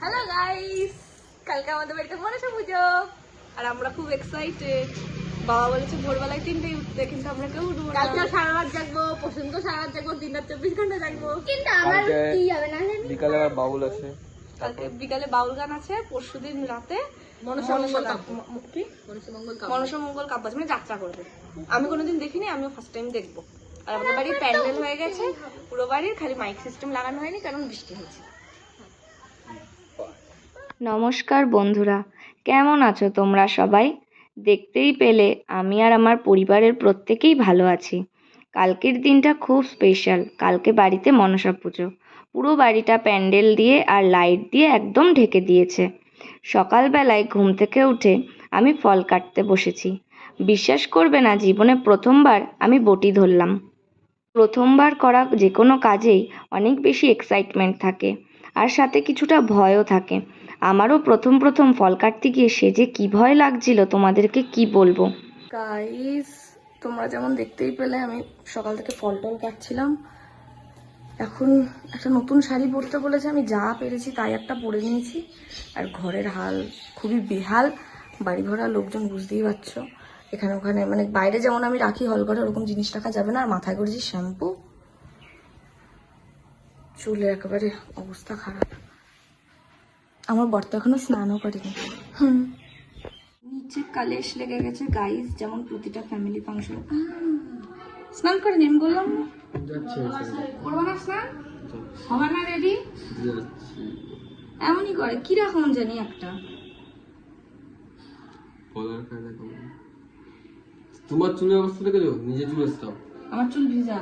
Hello guys কালকে আমাদের বাড়িতে মনসা পুজো। আর আমরা খুব এক্সাইটেড বাবা বলেছে ভোরবেলায় তিনটেই উঠতে কিন্তু আমরা কেউ উঠবো কালকে সারা রাত জাগবো পছন্দ সারা রাত জাগবো দিন রাত চব্বিশ ঘণ্টা জাগবো। কিন্তু আমার কি হবে না বিকালে আবার বাউল আছে। কালকে বিকালে বাউল গান আছে পরশুদিন রাতে মনসা মঙ্গল কি? কাব্য। মানে যাত্রা করবে। আমি কোনোদিন দেখিনি আমিও ফার্স্ট টাইম দেখব। আর আমাদের বাড়ির প্যান্ডেল হয়ে গেছে। পুরো বাড়ির, খালি মাইক সিস্টেম লাগানো হয়নি, কারণ বৃষ্টি হয়েছে। নমস্কার বন্ধুরা, কেমন আছো তোমরা সবাই? দেখতেই পেলে আমি আর আমার পরিবারের প্রত্যেকেই ভালো আছি। কালকের দিনটা খুব স্পেশাল কালকে বাড়িতে মনসা পুজো। পুরো বাড়িটা প্যান্ডেল দিয়ে আর লাইট দিয়ে একদম ঢেকে দিয়েছে। সকালবেলায় ঘুম থেকে উঠে আমি ফল কাটতে বসেছি। বিশ্বাস করবে না, জীবনে প্রথমবার আমি বটি ধরলাম। প্রথমবার করা যে কোনো কাজেই অনেক বেশি এক্সাইটমেন্ট থাকে। আর সাথে কিছুটা ভয়ও থাকে। আমারও প্রথম প্রথম ফল কাটতে গিয়ে সে যে কি ভয় লাগছিল, তোমাদেরকে কি বলব? গাইস তোমরা যেমন দেখতেই পেলে, আমি সকাল থেকে ফল টল কাটছিলাম। এখন একটা নতুন শাড়ি পরতে বলেছে, আমি যা পেরেছি তাই একটা পরে নিয়েছি। আর ঘরের হাল খুবই বেহাল বাড়ি ভরা লোকজন বুঝতেই পারছ। এখানে ওখানে মানে বাইরে যেমন আমি রাখি হল ঘরে ওরকম জিনিস রাখা যাবে না। আর মাথায় করেছি শ্যাম্পু চুলে একেবারে অবস্থা খারাপ। আমার বর তো এখনও স্নানও করেনি। হুম। নিচে কালেশ লেগে গেছে। গাইস যেমন প্রতিটা ফ্যামিলি ফাংশন স্নান করে নিন বললাম। না করব না স্নান? হবে না রেডি এমনই করে কীরকম জানি একটা। তোমার চুলের অবস্থা দেখেছ? নিজে চুল আসতাম আমার চুল ভিজা।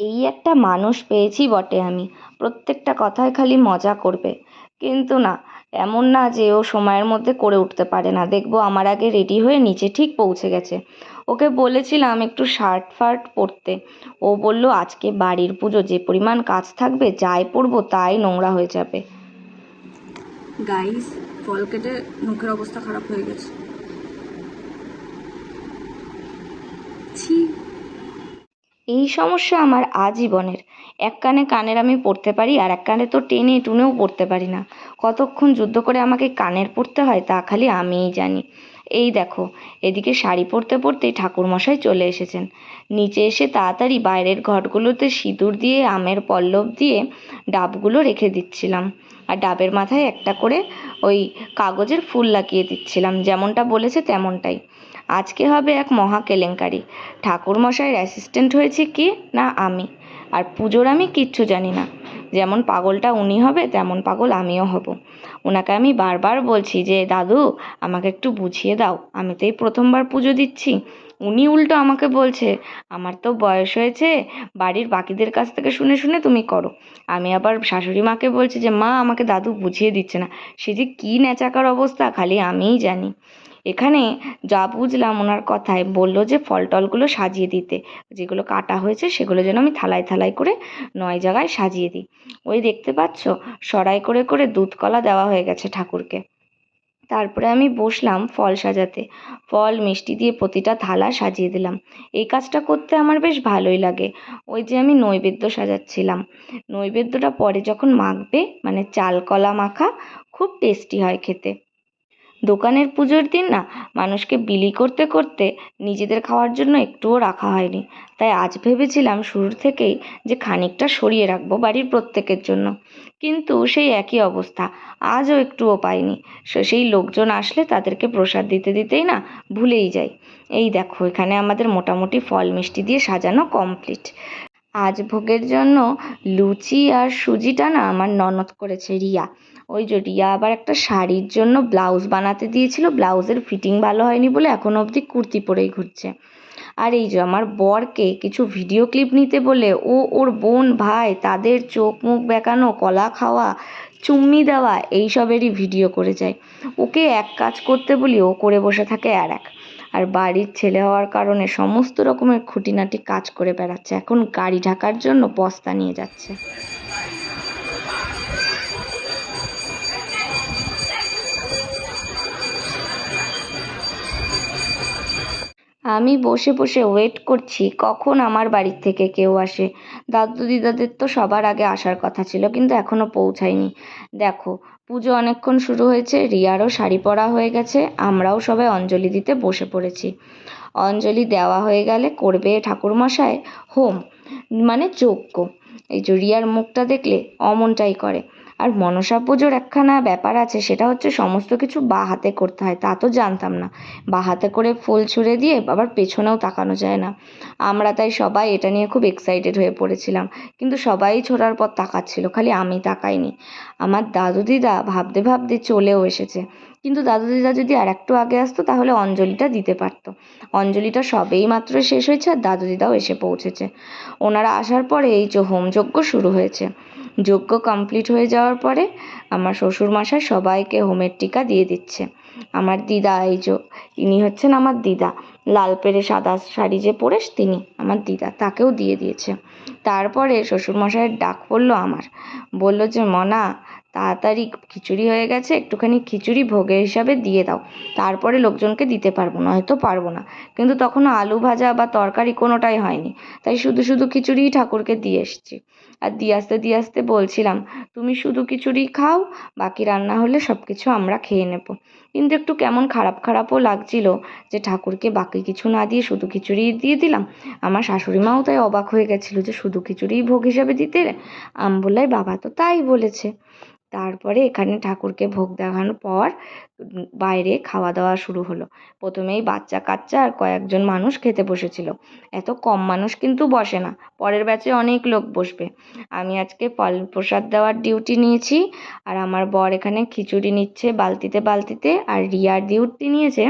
এই একটা মানুষ পেয়েছি বটে আমি। প্রত্যেকটা কথায় খালি মজা করবে। কিন্তু না এমন না যে ও সময়ের মধ্যে করে উঠতে পারে না। দেখব আমার আগে রেডি হয়ে নিচে ঠিক পৌঁছে গেছে। ওকে বলেছিলাম একটু শার্ট ফার্ট পরতে। ও বলল আজকে বাড়ির পুজো যে পরিমাণ কাজ থাকবে যাই পরবো তাই নোংরা হয়ে যাবে। গাইস ফল কেটে মুখের অবস্থা খারাপ হয়ে গেছে। এই সমস্যা আমার আজীবনের। এক কানে কানের আমি পড়তে পারি, আর এক কানে তো টেনে টুনেও পড়তে পারি না। কতক্ষণ যুদ্ধ করে আমাকে কানের পড়তে হয় তা খালি আমিই জানি। এই দেখো, এদিকে শাড়ি পরতে পরতেই ঠাকুরমশাই চলে এসেছেন। নিচে এসে তাড়াতাড়ি বাইরের ঘরগুলোতে সিঁদুর দিয়ে, আমের পল্লব দিয়ে ডাবগুলো রেখে দিচ্ছিলাম। আর ডাবের মাথায় একটা করে ওই কাগজের ফুল লাগিয়ে দিচ্ছিলাম, যেমনটা বলেছে তেমনটাই। আজকে হবে এক মহা কেলেঙ্কারি। ঠাকুরমশাইয়ের অ্যাসিস্ট্যান্ট হয়েছে কে? না আমি। আর পুজোর আমি কিচ্ছু জানি না। যেমন পাগলটা উনি হবে, তেমন পাগল আমিও হব। ওনাকে আমি বারবার বলছি যে, দাদু, আমাকে একটু বুঝিয়ে দাও, আমি তো এই প্রথমবার পুজো দিচ্ছি। উনি উল্টো আমাকে বলছে, আমার তো বয়স হয়েছে, বাড়ির বাকিদের কাছ থেকে শুনে শুনে তুমি করো। আমি আবার শাশুড়ি মাকে বলছি যে, মা, আমাকে দাদু বুঝিয়ে দিচ্ছে না। সে যে কী ন্যাচাকার অবস্থা, খালি আমিই জানি। এখানে যা বুঝলাম ওনার কথায়, বলল যে ফল টলগুলো সাজিয়ে দিতে। যেগুলো কাটা হয়েছে সেগুলো যেন আমি থালায় থালায় করে নয় জায়গায় সাজিয়ে দিই। ওই দেখতে পাচ্ছ, সরাই করে করে দুধ কলা দেওয়া হয়ে গেছে ঠাকুরকে। তারপরে আমি বসলাম ফল সাজাতে। ফল, মিষ্টি দিয়ে প্রতিটা থালা সাজিয়ে দিলাম। এই কাজটা করতে আমার বেশ ভালোই লাগে। ওই যে আমি নৈবেদ্য সাজাচ্ছিলাম। নৈবেদ্যটা পরে যখন মাখবে মানে চাল কলা মাখা, খুব টেস্টি হয় খেতে। দোকানের পুজোর দিন না মানুষকে বিলি করতে করতে নিজেদের খাওয়ার জন্য একটুও রাখা হয়নি। তাই আজ ভেবেছিলাম শুরুর থেকেই যে খানিকটা সরিয়ে রাখব বাড়ির প্রত্যেকের জন্য। কিন্তু সেই একই অবস্থা, আজও একটুও পাইনি। সেই লোকজন আসলে তাদেরকে প্রসাদ দিতে দিতেই না ভুলেই যাই। এই দেখো, এখানে আমাদের মোটামুটি ফল মিষ্টি দিয়ে সাজানো কমপ্লিট আজ ভোগের জন্য লুচি আর সুজিটা না আমার ননদ করেছে রিয়া। ওই যে রিয়া আবার একটা শাড়ির জন্য ব্লাউজ বানাতে দিয়েছিল, ব্লাউজের ফিটিং ভালো হয়নি বলে এখনও অবধি কুর্তি পরেই ঘুরছে। আর এই যে আমার বরকে কিছু ভিডিও ক্লিপ নিতে বলে ও ওর বোন, ভাই, তাদের চোখ মুখ বেঁকানো কলা খাওয়া, চুম্মি দেওয়া এইসবেরই ভিডিও করে যায়। ওকে এক কাজ করতে বলি, ও করে বসে থাকে আর এক। আর বাড়ির ছেলে হওয়ার কারণে সমস্ত রকমের খুঁটিনাটি কাজ করে বেড়াচ্ছে। এখন গাড়ি ঢাকার জন্য বস্তা নিয়ে যাচ্ছে। আমি বসে বসে ওয়েট করছি কখন আমার বাড়ির থেকে কেউ আসে। দাদু দিদাদের তো সবার আগে আসার কথা ছিল, কিন্তু এখনও পৌঁছায়নি। দেখো, পুজো অনেকক্ষণ শুরু হয়েছে, রিয়ারও শাড়ি পরা হয়ে গেছে, আমরাও সবাই অঞ্জলি দিতে বসে পড়েছি। অঞ্জলি দেওয়া হয়ে গেলে করবে ঠাকুরমশায় হোম মানে যজ্ঞ। এই যে রিয়ার মুখটা দেখলে অমনটাই করে। আর মনসা পুজোর একখানা ব্যাপার আছে, সেটা হচ্ছে সমস্ত কিছু বা হাতে করতে হয়, তা তো জানতাম না। বা হাতে করে ফুল ছুঁড়ে দিয়ে আবার পেছনেও তাকানো যায় না। আমরা তাই সবাই এটা নিয়ে খুব এক্সাইটেড হয়ে পড়েছিলাম, কিন্তু সবাই ছোড়ার পর তাকাচ্ছিল, খালি আমি তাকাইনি। আমার দাদু দিদা ভাবতে ভাবতে চলেও এসেছে। কিন্তু দাদু দিদা যদি আর একটু আগে আসতো, তাহলে অঞ্জলিটা দিতে পারতো। অঞ্জলিটা সবেই মাত্র শেষ হয়েছে আর দাদু দিদাও এসে পৌঁছেছে। ওনারা আসার পরে এই যে হোমযজ্ঞ শুরু হয়েছে। যজ্ঞ কমপ্লিট হয়ে যাওয়ার পরে আমার শ্বশুরমশাই সবাইকে হোমের টিকা দিয়ে দিচ্ছে। আমার দিদা, এই যে ইনি হচ্ছেন আমার দিদা। লাল পেরে সাদা শাড়ি যে পরে তিনি, আমার দিদা, তাকেও দিয়ে দিয়েছে। তারপরে শ্বশুরমশাইয়ের ডাক পড়ল আমার। বলল যে, মনা, তাড়াতাড়ি খিচুড়ি হয়ে গেছে, একটুখানি খিচুড়ি ভোগের হিসাবে দিয়ে দাও। তারপরে লোকজনকে দিতে পারব না হয়তো পারব না। কিন্তু তখনও আলু ভাজা বা তরকারি কোনোটাই হয়নি। তাই শুধু শুধু খিচুড়িই ঠাকুরকে দিয়ে এসেছি। আর দিয়ে আসতে দিয়ে আসতে বলছিলাম, তুমি শুধু খিচুড়ি খাও, বাকি রান্না হলে সব কিছু আমরা খেয়ে নেব। কিন্তু একটু কেমন খারাপ খারাপও লাগছিল যে ঠাকুরকে বাকি কিছু না দিয়ে শুধু খিচুড়ি দিয়ে দিলাম। আমার শাশুড়ি মাও তাই অবাক হয়ে গেছিল যে শুধু খিচুড়িই ভোগ হিসাবে দিতে আমি বললাই বাবা তো তাই বলেছে। তারপরে এখানে ঠাকুরকে ভোগ দেখানোর পর, বাইরে খাওয়া দাওয়া শুরু হলো। প্রথমেই বাচ্চা কাচ্চা আর কয়েকজন মানুষ খেতে বসেছিল। এত কম মানুষ কিন্তু বসে না। পরের ব্যাচে অনেক লোক বসবে। আমি আজকে ফল প্রসাদ দেওয়ার ডিউটি নিয়েছি আর আমার বর এখানে খিচুড়ি নিচ্ছে বালতিতে বালতিতে আর রিয়ার ডিউটি নিয়েছে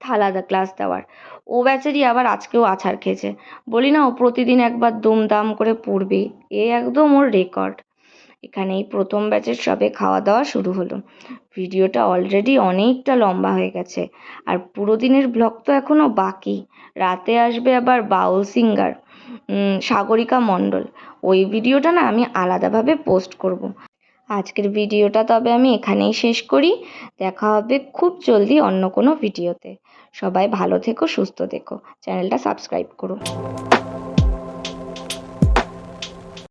থালা গ্লাস দেওয়ার। ও ব্যাচেরই আবার আজকেও আছাড় খেয়েছে। বলি না ও প্রতিদিন একবার দুমদাম করে পড়বেই। এ একদম ওর রেকর্ড এখানে এই প্রথম ব্যাচের সবে খাওয়া দাওয়া শুরু হলো। ভিডিওটা অলরেডি অনেকটা লম্বা হয়ে গেছে। আর পুরো দিনের ব্লগ তো এখনও বাকি। রাতে আসবে আবার বাউল সিঙ্গার সাগরিকা মণ্ডল। ওই ভিডিওটা না আমি আলাদাভাবে পোস্ট করব। আজকের ভিডিওটা তবে আমি এখানেই শেষ করি। দেখা হবে খুব জলদি অন্য কোনো ভিডিওতে। সবাই ভালো থেকো, সুস্থ থেকো। চ্যানেলটা সাবস্ক্রাইব করো।